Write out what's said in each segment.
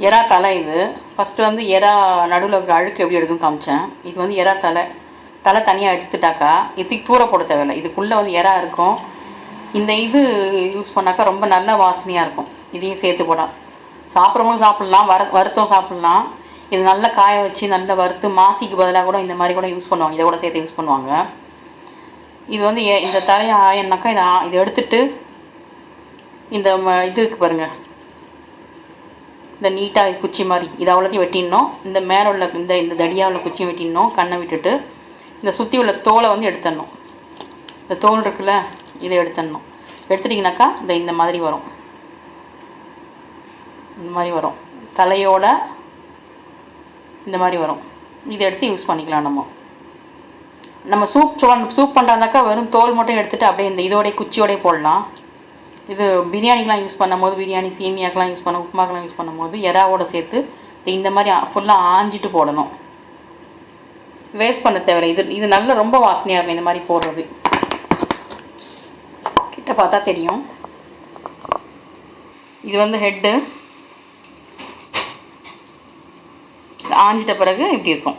எறா தலை இது. ஃபஸ்ட்டு வந்து எறா நடுவில் இருக்கிற அழுக்கு எப்படி எடுக்குன்னு காமிச்சேன். இது வந்து எறா தலை. தலை தனியாக எடுத்துட்டாக்கா இதுக்கு தூர போட தேவையில்லை. இதுக்குள்ளே வந்து எறா இருக்கும். இந்த இது யூஸ் பண்ணாக்கா ரொம்ப நல்ல வாசனையாக இருக்கும். இதையும் சேர்த்து போடலாம் சாப்பிட்றவங்களும் சாப்பிட்லாம். வர வறுத்தும் சாப்பிட்லாம். இது நல்லா காய வச்சு நல்லா வறுத்து மாசிக்கு பதிலாக கூட இந்த மாதிரி கூட யூஸ் பண்ணுவாங்க. இதை கூட சேர்த்து யூஸ் பண்ணுவாங்க. இது வந்து இந்த தலையை ஆயன்னாக்கா இதை இதை எடுத்துட்டு இந்த ம- இது இருக்குது பாருங்கள் இந்த நீட்டாக குச்சி மாதிரி இதை அவ்வளோத்தையும் வெட்டிடணும். இந்த மேலே உள்ள இந்த இந்த தடியாக உள்ள குச்சியும் வெட்டிடணும் கண்ணை விட்டுட்டு. இந்த சுற்றி உள்ள தோலை வந்து எடுத்துடணும். இந்த தோல் இருக்குல்ல இதை எடுத்துடணும். எடுத்துட்டிங்கனாக்கா இந்த இந்த மாதிரி வரும். இந்த மாதிரி வரும். தலையோட இந்த மாதிரி வரும். இதை எடுத்து யூஸ் பண்ணிக்கலாம் நம்ம. நம்ம சூப் சூப் பண்ணுறாந்தாக்கா வெறும் தோல் மட்டும் எடுத்துகிட்டு அப்படியே இந்த இதோடைய குச்சியோடய போடலாம். இது பிரியாணிக்கெலாம் யூஸ் பண்ணும்போது பிரியாணி சேமியாக்கெலாம் யூஸ் பண்ண உப்புமாக்கெலாம் யூஸ் பண்ணும்போது எறாவோட சேர்த்து இந்த மாதிரி ஃபுல்லாக ஆஞ்சிட்டு போடணும். வேஸ்ட் பண்ண தேவையில்லை. இது இது நல்ல ரொம்ப வாசனையாக இருக்கும் இந்த மாதிரி போடுறது. கிட்ட பார்த்தா தெரியும். இது வந்து ஹெட்டு ஆஞ்சிட்ட பிறகு இப்படி இருக்கும்.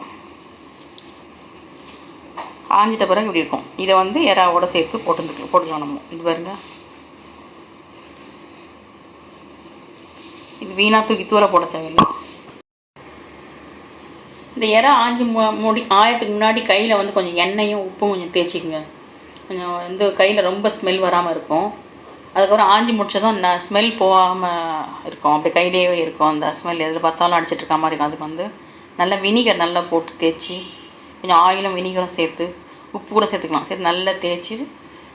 ஆஞ்சிட்ட பிறகு இப்படி இருக்கும். இதை வந்து எறாவோட சேர்த்து போட்டு போட்டுக்கலாம் நம்ம. இது பாருங்கள் இது வீணாக தூக்கி தூர போட தேவையில்லை. இந்த இறை ஆஞ்சி மு முடி ஆயத்துக்கு முன்னாடி கையில் வந்து கொஞ்சம் எண்ணெயும் உப்பும் கொஞ்சம் தேய்ச்சிக்கங்க. கொஞ்சம் வந்து கையில் ரொம்ப ஸ்மெல் வராமல் இருக்கும். அதுக்கப்புறம் ஆஞ்சி முடிச்சதும் ந ஸ்மெல் போகாமல் இருக்கும். அப்படி கையிலேயே இருக்கும். அந்த ஸ்மெல் எதில் பார்த்தாலும் அடிச்சிட்டு இருக்க மாதிரி இருக்கும். அதுக்கு வந்து நல்லா வினிகர் நல்லா போட்டு தேய்ச்சி கொஞ்சம் ஆயிலும் வினிகரும் சேர்த்து உப்பு கூட சேர்த்துக்கலாம். சேர்த்து நல்லா தேய்ச்சி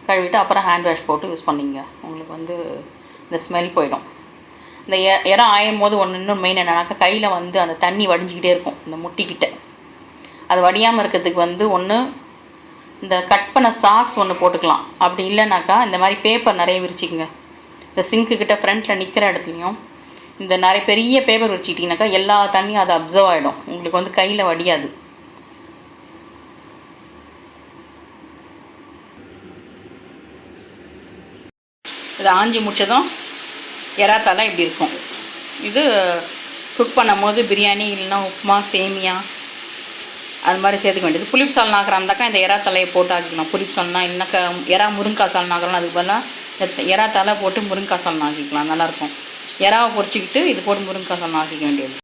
கழுவிட்டு அப்புறம் ஹேண்ட் வாஷ் போட்டு யூஸ் பண்ணிங்க உங்களுக்கு வந்து இந்த ஸ்மெல் போயிடும். இந்த எ ஆயும் போது ஒன்று இன்னும் மெயின் என்னன்னாக்கா கையில் வந்து அந்த தண்ணி வடிஞ்சிக்கிட்டே இருக்கும் இந்த முட்டிக்கிட்ட. அது வடியாமல் இருக்கிறதுக்கு வந்து ஒன்று இந்த கட் பண்ண சாக்ஸ் ஒன்று போட்டுக்கலாம். அப்படி இல்லைனாக்கா இந்த மாதிரி பேப்பர் நிறைய விரிச்சிக்கங்க. இந்த சிங்க்கு கிட்ட ஃப்ரண்ட்டில் நிற்கிற இடத்துலையும் இந்த நிறைய பெரிய பேப்பர் விரிச்சிக்கிட்டிங்கனாக்கா எல்லா தண்ணியும் அது அப்சர்வ் ஆகிடும் உங்களுக்கு வந்து கையில் வடியாது. இது ஆஞ்சி முடிச்சதும் எறா இப்படி இருக்கும். இது குக் பண்ணும்போது பிரியாணி இல்லைன்னா உப்புமா சேமியா அது மாதிரி சேர்த்துக்க வேண்டியது. புளிப்பு சால் நாக்குறாந்தாக்கா இந்த எறா தலையை போட்டு ஆக்கிக்கலாம். புளிப்பு சால்னா இல்லைனாக்கா எறா முருங்காய் சால் நாக்குறோம் அதுக்கு பதிலாக இந்த எறா தலை போட்டு முருங்காய் சால் நாக்கிக்கலாம் நல்லாயிருக்கும் எறாவை பொறிச்சிக்கிட்டு இது போட்டு முருங்காய் சால் நாக்கிக்க வேண்டியது.